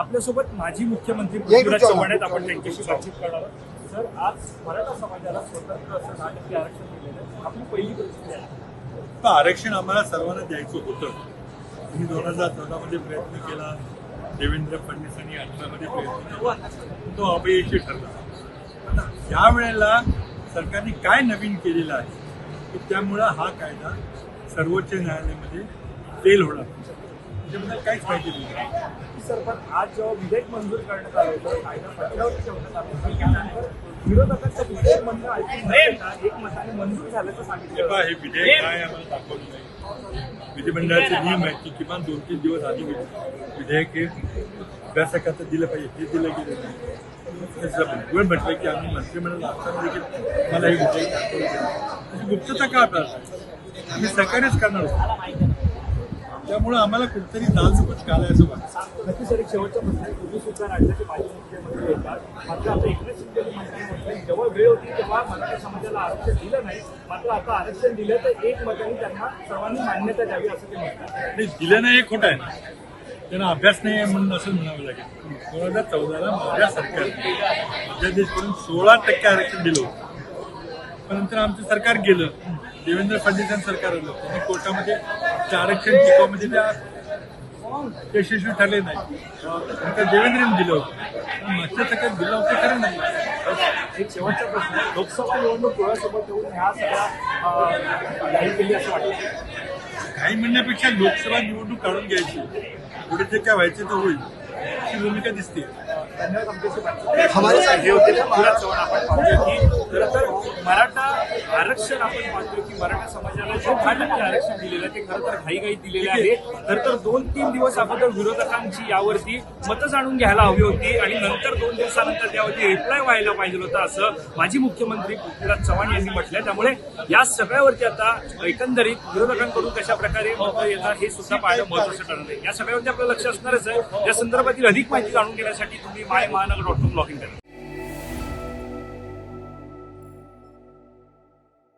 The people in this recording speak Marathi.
आपल्यासोबत माजी मुख्यमंत्री पृथ्वीराज चव्हाण आहेत. आपण त्यांच्याशी बातचीत करणार आहोत. सर आज मराठा समाजाला स्वतंत्र असं टक्के आरक्षण दिलेलं आहे. आपली पहिली परिस्थिती आहे. आरक्षण आम्हाला सर्वांना द्यायचं होतं. मी दोन हजार चौदा मध्ये प्रयत्न केला. देवेंद्र फडणवीसांनी अठरा मध्ये प्रयत्न केला. तो अपयशी ठरला. या वेळेला सरकारने काय नवीन केलेलं आहे? की त्यामुळं हा कायदा सर्वोच्च न्यायालयामध्ये फेल होणार. त्याच्याबद्दल काहीच माहिती नाही. सर पण आज जेव्हा विधेयक मंजूर करण्यात आलं होतं कायदा पटलावरती ठेवण्यात आलं होतं त्यानंतर विरोधकांचं विधेयक मंडळ ऐकून एक मताने मंजूर झाल्याचं हे सांगितलं हे विधेयक काय आम्हाला दाखवलं नाही. विधिमंडळाचे नियम आहेत की किमान दोन तीन दिवस आधी विधे- विधेयक हे अभ्यासकाचं दिलं पाहिजे हे दिलं गेलं नाही म्हटलं की आम्ही मंत्रिमंडळ असताना देखील मला हे विधेयक दाखवलं गुप्तता का आपल्याला? आम्ही सहकार्यच करणार होतो त्यामुळं आम्हाला कुठतरी दालचुपच कालाय असं वाटतं. नक्की सर एक शेवटचा प्रश्न तुम्ही सुद्धा राज्याचे माजी मुख्यमंत्री येतात. मात्र आता एकनाथ शिंदे जेव्हा वेळ होती तेव्हा मराठा समाजाला आरक्षण दिलं नाही. मात्र आता आरक्षण दिलं तर एक मताने त्यांना सर्वांनी मान्यता द्यावी असं ते म्हणतात. दिलं नाही हे खोटं आहे ना. त्यांना अभ्यास नाही आहे म्हणून असं म्हणावं लागेल. दोन हजार चौदाला माझ्या सरकारने अध्यादेशकडून सोळा टक्के आरक्षण दिलं होतं. पण नंतर आमचं सरकार गेलं. देवेंद्र फडणवीसांचं सरकार आलं. त्यांनी कोर्टामध्ये ते आरक्षण टिकवमध्ये त्या यशस्वी ठरले नाही नंतर देवेंद्रने दिलं होतं. मागच्या सरकार दिलं होतं खरं नाही. एक शेवटचा प्रश्न. लोकसभा निवडणूक डोळ्यासोबत ठेवून ह्या सगळ्या घाई केली असं वाटतं? काही म्हणण्यापेक्षा लोकसभा निवडणूक काढून घ्यायची. पुढे जे काय व्हायचं ते होईल. अशी भूमिका दिसते. धन्यवाद आमच्याशी बातचीत हे खरं तर मराठा आरक्षण आपण पाहतोय की मराठा समाजाला जे दहा टक्के आरक्षण दिलेलं आहे ते खरं तर घाईघाईत दिलेले आहे. खरं तर दोन तीन दिवस अगोदर विरोधकांची यावरती मतं जाणून घ्यायला हवी होती आणि नंतर दोन दिवसानंतर त्यावरती रिप्लाय व्हायला पाहिजे होता असं माजी मुख्यमंत्री पृथ्वीराज चव्हाण यांनी म्हटलंय. त्यामुळे या सगळ्यावरती आता एकंदरीत विरोधकांकडून कशा प्रकारे मतं येतात हे सुद्धा पाहायला महत्वाचं ठरणार आहे या सगळ्यावरती आपलं लक्ष असणारच आहे. या संदर्भातील अधिक माहिती जाणून घेण्यासाठी तुम्ही माय महानगर डॉट कॉम लॉग इन करा.